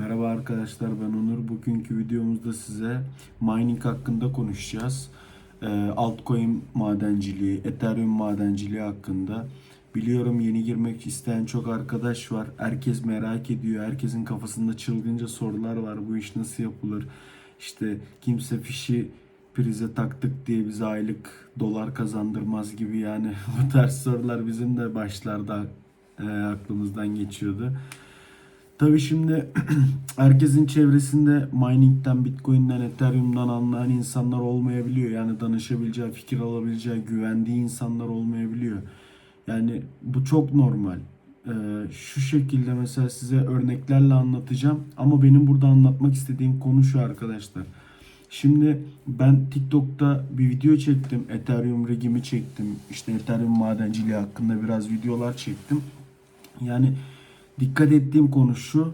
Merhaba arkadaşlar ben Onur. Bugünkü videomuzda size mining hakkında konuşacağız. Ee, altcoin madenciliği, Ethereum madenciliği hakkında. Biliyorum yeni girmek isteyen çok arkadaş var. Herkes merak ediyor. Herkesin kafasında çılgınca sorular var. Bu iş nasıl yapılır? İşte kimse fişi prize taktık diye bize aylık dolar kazandırmaz gibi yani bu tarz sorular bizim de başlarda e, aklımızdan geçiyordu. Tabii şimdi herkesin çevresinde mining'den, bitcoin'den, ethereum'dan anlayan insanlar olmayabiliyor. Yani danışabileceği, fikir alabileceği, güvendiği insanlar olmayabiliyor. Yani bu çok normal. Ee, şu şekilde mesela size örneklerle anlatacağım. Ama benim burada anlatmak istediğim konu şu arkadaşlar. Şimdi ben TikTok'ta bir video çektim. Ethereum rigimi çektim. İşte Ethereum madenciliği hakkında biraz videolar çektim. Yani dikkat ettiğim konu şu.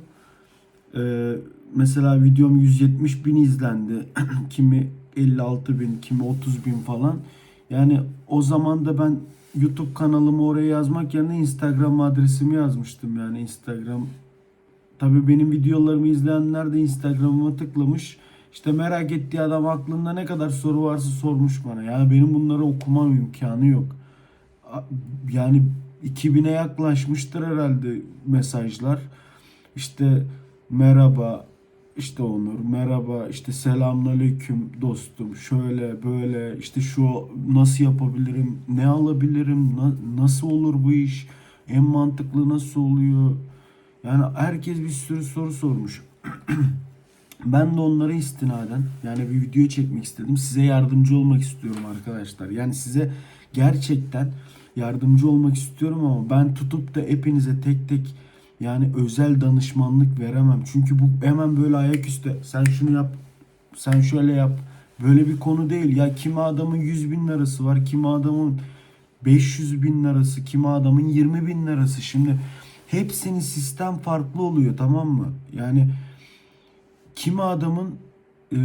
Ee, mesela videom 170 bin izlendi. kimi 56 bin, kimi 30 bin falan. Yani o zaman da ben YouTube kanalımı oraya yazmak yerine Instagram adresimi yazmıştım. Yani Instagram Tabii benim videolarımı izleyenler de Instagram'ıma tıklamış. İşte merak ettiği adam aklında ne kadar soru varsa sormuş bana. Yani benim bunları okumam imkanı yok. Yani 2000'e yaklaşmıştır herhalde mesajlar. İşte merhaba işte Onur merhaba işte selamünaleyküm dostum şöyle böyle işte şu nasıl yapabilirim ne alabilirim na- nasıl olur bu iş en mantıklı nasıl oluyor yani herkes bir sürü soru sormuş. Ben de onlara istinaden yani bir video çekmek istedim. Size yardımcı olmak istiyorum arkadaşlar. Yani size gerçekten yardımcı olmak istiyorum ama ben tutup da hepinize tek tek yani özel danışmanlık veremem. Çünkü bu hemen böyle ayaküstü sen şunu yap, sen şöyle yap. Böyle bir konu değil. Ya kimi adamın 100 bin lirası var, kimi adamın 500 bin lirası, kimi adamın 20 bin lirası. Şimdi hepsinin sistem farklı oluyor tamam mı? Yani kimi adamın e,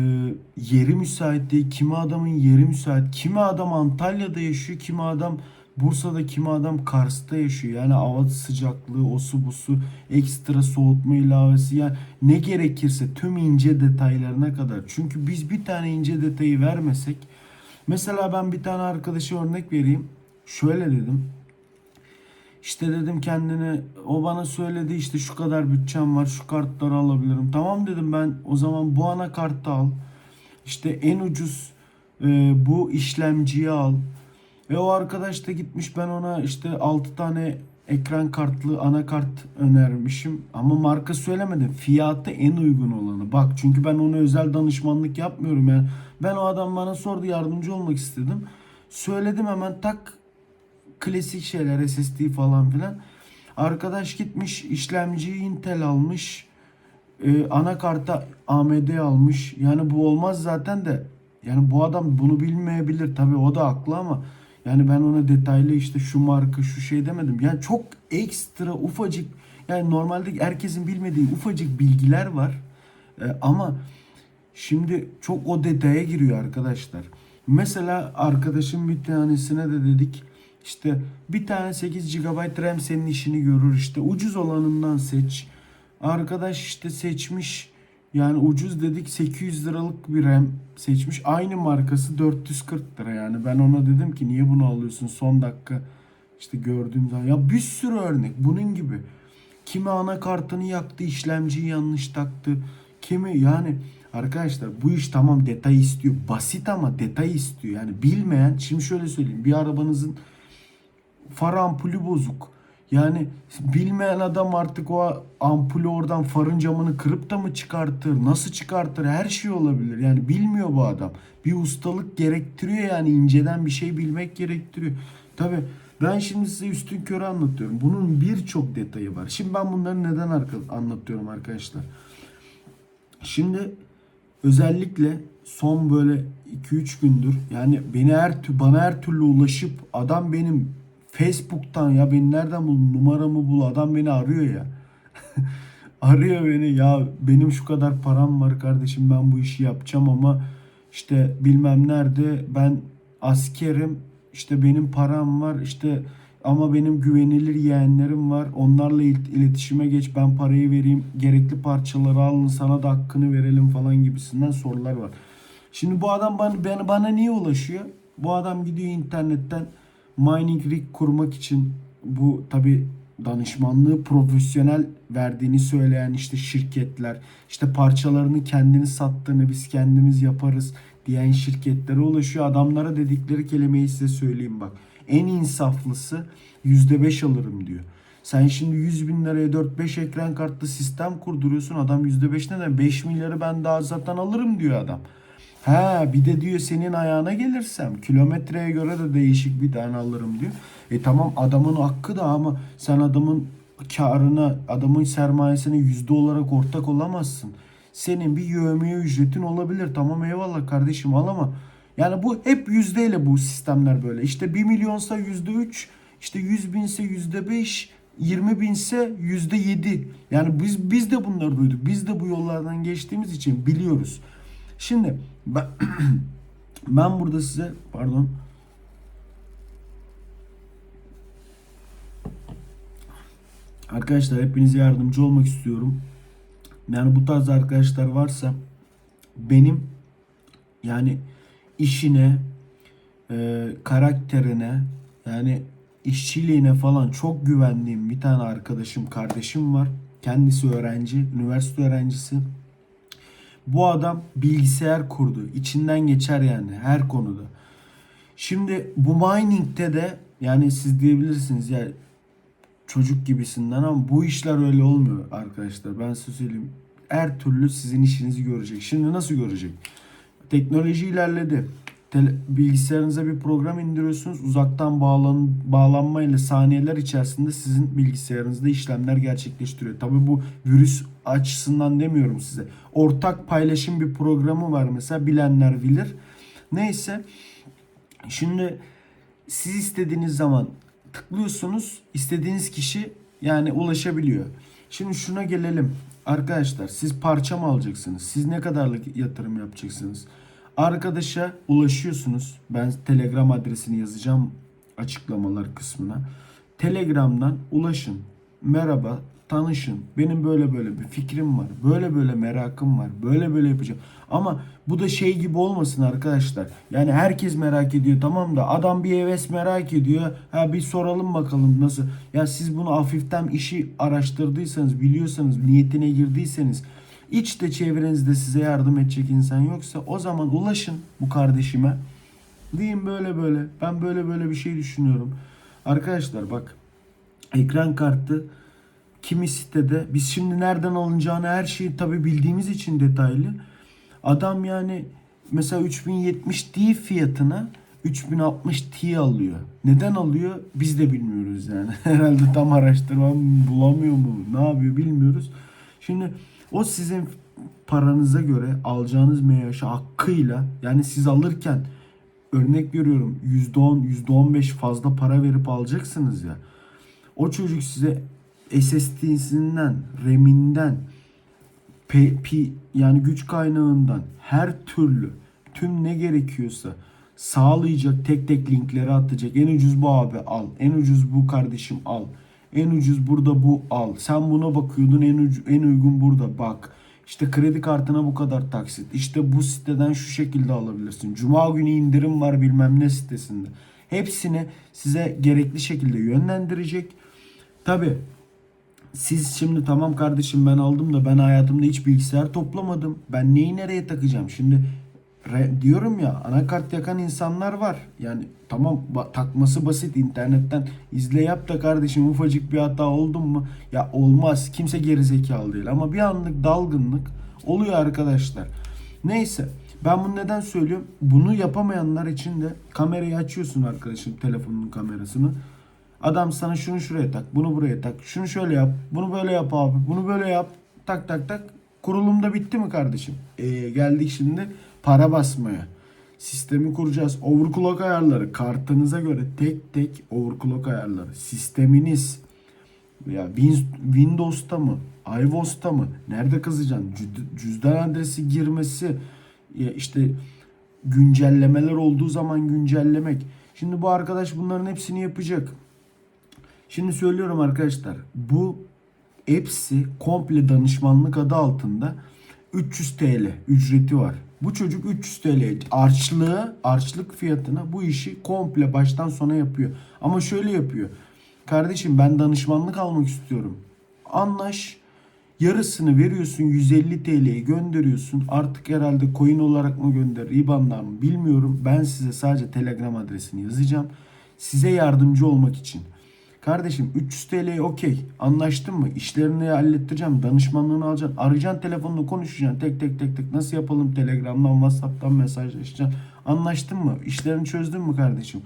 yeri müsait değil, kimi adamın yeri müsait, kimi adam Antalya'da yaşıyor, kimi adam Bursa'da, kimi adam Kars'ta yaşıyor. Yani hava sıcaklığı, osu busu, ekstra soğutma ilavesi yani ne gerekirse tüm ince detaylarına kadar. Çünkü biz bir tane ince detayı vermesek mesela ben bir tane arkadaşa örnek vereyim. Şöyle dedim. İşte dedim kendine o bana söyledi işte şu kadar bütçem var şu kartları alabilirim. Tamam dedim ben o zaman bu anakartı al. İşte en ucuz e, bu işlemciyi al. Ve o arkadaş da gitmiş ben ona işte 6 tane ekran kartlı anakart önermişim. Ama marka söylemedim. Fiyatı en uygun olanı. Bak çünkü ben ona özel danışmanlık yapmıyorum yani. Ben o adam bana sordu yardımcı olmak istedim. Söyledim hemen tak klasik şeyler SSD falan filan. Arkadaş gitmiş işlemciyi Intel almış. Ee, anakarta AMD almış. Yani bu olmaz zaten de. Yani bu adam bunu bilmeyebilir. Tabii o da haklı ama yani ben ona detaylı işte şu marka şu şey demedim. Yani çok ekstra ufacık yani normalde herkesin bilmediği ufacık bilgiler var. Ee, ama Şimdi çok o detaya giriyor arkadaşlar. Mesela arkadaşım bir tanesine de dedik işte bir tane 8 GB RAM senin işini görür işte ucuz olanından seç. Arkadaş işte seçmiş yani ucuz dedik 800 liralık bir RAM seçmiş. Aynı markası 440 lira yani. Ben ona dedim ki niye bunu alıyorsun son dakika işte gördüğüm zaman. Ya bir sürü örnek bunun gibi. Kimi anakartını yaktı, işlemciyi yanlış taktı. Kimi yani arkadaşlar bu iş tamam detay istiyor. Basit ama detay istiyor. Yani bilmeyen şimdi şöyle söyleyeyim. Bir arabanızın far ampulü bozuk. Yani bilmeyen adam artık o ampulü oradan farın camını kırıp da mı çıkartır? Nasıl çıkartır? Her şey olabilir. Yani bilmiyor bu adam. Bir ustalık gerektiriyor yani inceden bir şey bilmek gerektiriyor. Tabi ben şimdi size üstün körü anlatıyorum. Bunun birçok detayı var. Şimdi ben bunları neden anlatıyorum arkadaşlar? Şimdi özellikle son böyle 2-3 gündür yani beni her bana her türlü ulaşıp adam benim Facebook'tan ya beni nereden bul numaramı bul adam beni arıyor ya. arıyor beni ya benim şu kadar param var kardeşim ben bu işi yapacağım ama işte bilmem nerede ben askerim işte benim param var işte Ama benim güvenilir yeğenlerim var. Onlarla il- iletişime geç. Ben parayı vereyim. Gerekli parçaları alın. Sana da hakkını verelim falan gibisinden sorular var. Şimdi bu adam bana, bana, bana niye ulaşıyor? Bu adam gidiyor internetten mining rig kurmak için bu tabi danışmanlığı profesyonel verdiğini söyleyen işte şirketler, işte parçalarını kendini sattığını biz kendimiz yaparız diyen şirketlere ulaşıyor. Adamlara dedikleri kelimeyi size söyleyeyim bak. En insaflısı %5 alırım diyor. Sen şimdi 100 bin liraya 4-5 ekran kartlı sistem kurduruyorsun. Adam %5 neden? 5 milyarı ben daha zaten alırım diyor adam. Ha bir de diyor senin ayağına gelirsem kilometreye göre de değişik bir tane alırım diyor. E tamam adamın hakkı da ama sen adamın karına, adamın sermayesine yüzde olarak ortak olamazsın. Senin bir yövmiye ücretin olabilir. Tamam eyvallah kardeşim al ama yani bu hep yüzdeyle bu sistemler böyle. İşte 1 milyonsa yüzde 3, işte 100 binse yüzde 5, 20 binse yüzde 7. Yani biz biz de bunları duyduk. Biz de bu yollardan geçtiğimiz için biliyoruz. Şimdi ben, ben burada size pardon Arkadaşlar hepinize yardımcı olmak istiyorum. Yani bu tarz arkadaşlar varsa benim yani işine, e, karakterine yani işçiliğine falan çok güvendiğim bir tane arkadaşım, kardeşim var. Kendisi öğrenci, üniversite öğrencisi. Bu adam bilgisayar kurdu. İçinden geçer yani her konuda. Şimdi bu mining'de de yani siz diyebilirsiniz ya çocuk gibisinden ama bu işler öyle olmuyor arkadaşlar. Ben size söyleyeyim. Her türlü sizin işinizi görecek. Şimdi nasıl görecek? Teknoloji ilerledi. Tele- bilgisayarınıza bir program indiriyorsunuz. Uzaktan bağlan bağlanmayla saniyeler içerisinde sizin bilgisayarınızda işlemler gerçekleştiriyor. Tabii bu virüs açısından demiyorum size. Ortak paylaşım bir programı var mesela bilenler bilir. Neyse. Şimdi siz istediğiniz zaman tıklıyorsunuz. istediğiniz kişi yani ulaşabiliyor. Şimdi şuna gelelim. Arkadaşlar siz parça mı alacaksınız? Siz ne kadarlık yatırım yapacaksınız? Arkadaşa ulaşıyorsunuz. Ben Telegram adresini yazacağım açıklamalar kısmına. Telegram'dan ulaşın. Merhaba, tanışın. Benim böyle böyle bir fikrim var. Böyle böyle merakım var. Böyle böyle yapacağım. Ama bu da şey gibi olmasın arkadaşlar. Yani herkes merak ediyor tamam da adam bir heves merak ediyor. Ha bir soralım bakalım nasıl. Ya siz bunu hafiften işi araştırdıysanız, biliyorsanız, niyetine girdiyseniz iç de çevrenizde size yardım edecek insan yoksa o zaman ulaşın bu kardeşime. Deyin böyle böyle. Ben böyle böyle bir şey düşünüyorum. Arkadaşlar bak ekran kartı kimi sitede biz şimdi nereden alınacağını her şeyi tabi bildiğimiz için detaylı. Adam yani mesela 3070 Ti fiyatına 3060 Ti alıyor. Neden alıyor? Biz de bilmiyoruz yani. Herhalde tam araştırma bulamıyor mu? Ne yapıyor bilmiyoruz. Şimdi o sizin paranıza göre alacağınız maaşı hakkıyla yani siz alırken örnek veriyorum %10, %15 fazla para verip alacaksınız ya. O çocuk size SSD'sinden, RAM'inden, P, P, yani güç kaynağından her türlü tüm ne gerekiyorsa sağlayacak tek tek linkleri atacak. En ucuz bu abi al. En ucuz bu kardeşim al. En ucuz burada bu al. Sen buna bakıyordun en, ucu, en uygun burada bak. İşte kredi kartına bu kadar taksit. İşte bu siteden şu şekilde alabilirsin. Cuma günü indirim var bilmem ne sitesinde. Hepsini size gerekli şekilde yönlendirecek. Tabi siz şimdi tamam kardeşim ben aldım da ben hayatımda hiç bilgisayar toplamadım. Ben neyi nereye takacağım? Şimdi re- diyorum ya anakart yakan insanlar var. Yani tamam ba- takması basit internetten izle yap da kardeşim ufacık bir hata oldu mu? Ya olmaz. Kimse gerizekalı değil ama bir anlık dalgınlık oluyor arkadaşlar. Neyse ben bunu neden söylüyorum? Bunu yapamayanlar için de kamerayı açıyorsun arkadaşım telefonun kamerasını. Adam sana şunu şuraya tak, bunu buraya tak, şunu şöyle yap, bunu böyle yap abi, bunu böyle yap. Tak tak tak. Kurulumda bitti mi kardeşim? Ee, geldik şimdi para basmaya. Sistemi kuracağız. Overclock ayarları kartınıza göre tek tek overclock ayarları. Sisteminiz ya Win- Windows'ta mı, iOS'ta mı, nerede kızacaksın? Cüzdan adresi girmesi, ya işte güncellemeler olduğu zaman güncellemek. Şimdi bu arkadaş bunların hepsini yapacak. Şimdi söylüyorum arkadaşlar. Bu hepsi komple danışmanlık adı altında 300 TL ücreti var. Bu çocuk 300 TL arçlığı, arçlık fiyatına bu işi komple baştan sona yapıyor. Ama şöyle yapıyor. Kardeşim ben danışmanlık almak istiyorum. Anlaş. Yarısını veriyorsun 150 TL'ye gönderiyorsun. Artık herhalde coin olarak mı gönderir, IBAN'dan mı bilmiyorum. Ben size sadece Telegram adresini yazacağım. Size yardımcı olmak için. Kardeşim 300 TL okey. Anlaştın mı? İşlerini hallettireceğim. Danışmanlığını alacaksın. Arayacaksın telefonla konuşacaksın. Tek tek tek tek. Nasıl yapalım? Telegram'dan, Whatsapp'tan mesajlaşacaksın. Anlaştın mı? İşlerini çözdün mü kardeşim?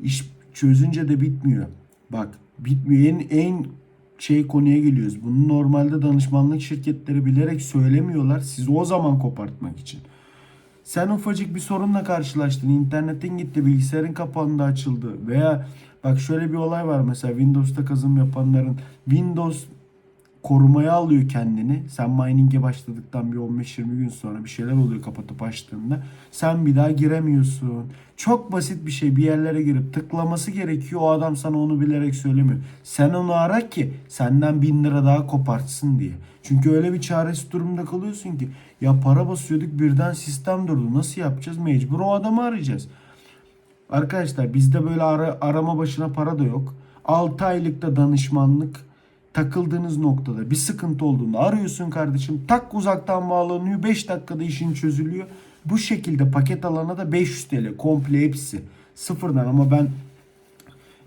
İş çözünce de bitmiyor. Bak bitmiyor. En, en şey konuya geliyoruz. Bunu normalde danışmanlık şirketleri bilerek söylemiyorlar. Sizi o zaman kopartmak için. Sen ufacık bir sorunla karşılaştın. İnternetin gitti, bilgisayarın kapandı, açıldı. Veya bak şöyle bir olay var mesela Windows'ta kazım yapanların Windows korumaya alıyor kendini. Sen mining'e başladıktan bir 15-20 gün sonra bir şeyler oluyor kapatıp açtığında. Sen bir daha giremiyorsun. Çok basit bir şey. Bir yerlere girip tıklaması gerekiyor. O adam sana onu bilerek söylemiyor. Sen onu ara ki senden bin lira daha kopartsın diye. Çünkü öyle bir çaresiz durumda kalıyorsun ki. Ya para basıyorduk birden sistem durdu. Nasıl yapacağız? Mecbur o adamı arayacağız. Arkadaşlar bizde böyle ara, arama başına para da yok. 6 aylıkta danışmanlık takıldığınız noktada bir sıkıntı olduğunda arıyorsun kardeşim. Tak uzaktan bağlanıyor. 5 dakikada işin çözülüyor. Bu şekilde paket alana da 500 TL komple hepsi. Sıfırdan ama ben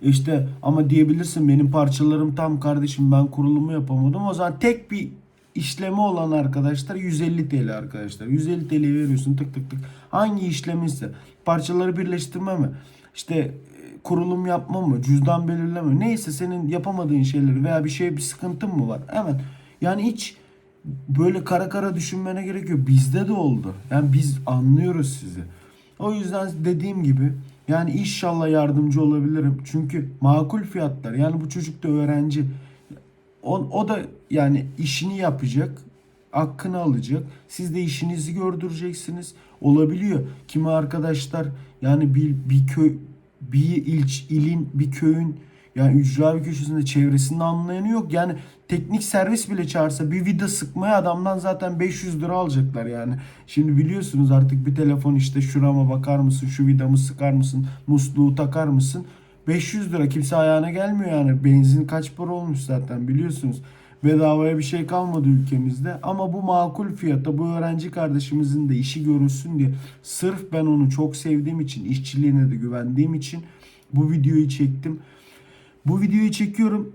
işte ama diyebilirsin benim parçalarım tam kardeşim ben kurulumu yapamadım. O zaman tek bir işlemi olan arkadaşlar 150 TL arkadaşlar. 150 TL veriyorsun tık tık tık. Hangi işleminse parçaları birleştirme mi? İşte e, kurulum yapma mı? Cüzdan belirleme Neyse senin yapamadığın şeyleri veya bir şey bir sıkıntın mı var? Hemen yani hiç böyle kara kara düşünmene gerek yok. Bizde de oldu. Yani biz anlıyoruz sizi. O yüzden dediğim gibi yani inşallah yardımcı olabilirim. Çünkü makul fiyatlar. Yani bu çocuk da öğrenci. O, o da yani işini yapacak. Hakkını alacak. Siz de işinizi gördüreceksiniz. Olabiliyor. Kimi arkadaşlar yani bir, bir köy bir ilç, ilin, bir köyün yani ücra bir köşesinde çevresinde anlayanı yok. Yani teknik servis bile çağırsa bir vida sıkmaya adamdan zaten 500 lira alacaklar yani. Şimdi biliyorsunuz artık bir telefon işte şurama bakar mısın, şu vidamı sıkar mısın, musluğu takar mısın? 500 lira kimse ayağına gelmiyor yani. Benzin kaç para olmuş zaten biliyorsunuz. Bedavaya bir şey kalmadı ülkemizde. Ama bu makul fiyata bu öğrenci kardeşimizin de işi görülsün diye sırf ben onu çok sevdiğim için, işçiliğine de güvendiğim için bu videoyu çektim. Bu videoyu çekiyorum.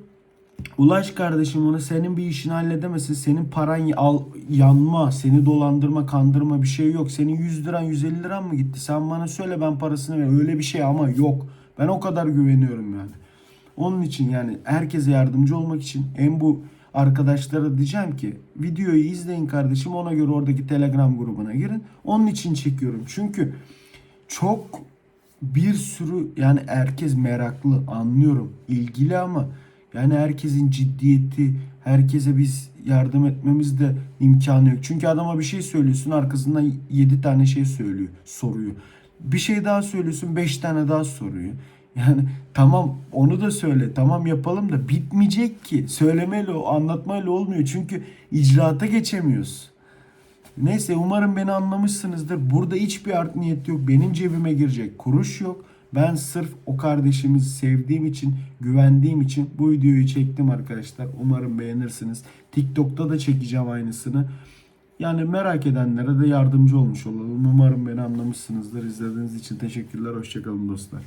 Ulaş kardeşim ona senin bir işini halledemesin. Senin paran al, yanma, seni dolandırma, kandırma bir şey yok. Senin 100 liran 150 liran mı gitti? Sen bana söyle ben parasını ver. Öyle bir şey ama yok. Ben o kadar güveniyorum yani. Onun için yani herkese yardımcı olmak için en bu arkadaşlara diyeceğim ki videoyu izleyin kardeşim ona göre oradaki Telegram grubuna girin. Onun için çekiyorum. Çünkü çok bir sürü yani herkes meraklı anlıyorum ilgili ama yani herkesin ciddiyeti herkese biz yardım etmemiz de imkanı yok. Çünkü adama bir şey söylüyorsun arkasından 7 tane şey söylüyor soruyor. Bir şey daha söylüyorsun 5 tane daha soruyor. Yani tamam onu da söyle tamam yapalım da bitmeyecek ki. Söylemeyle anlatmayla olmuyor. Çünkü icraata geçemiyoruz. Neyse umarım beni anlamışsınızdır. Burada hiçbir art niyet yok. Benim cebime girecek kuruş yok. Ben sırf o kardeşimizi sevdiğim için, güvendiğim için bu videoyu çektim arkadaşlar. Umarım beğenirsiniz. TikTok'ta da çekeceğim aynısını. Yani merak edenlere de yardımcı olmuş olalım. Umarım beni anlamışsınızdır. İzlediğiniz için teşekkürler. Hoşçakalın dostlar.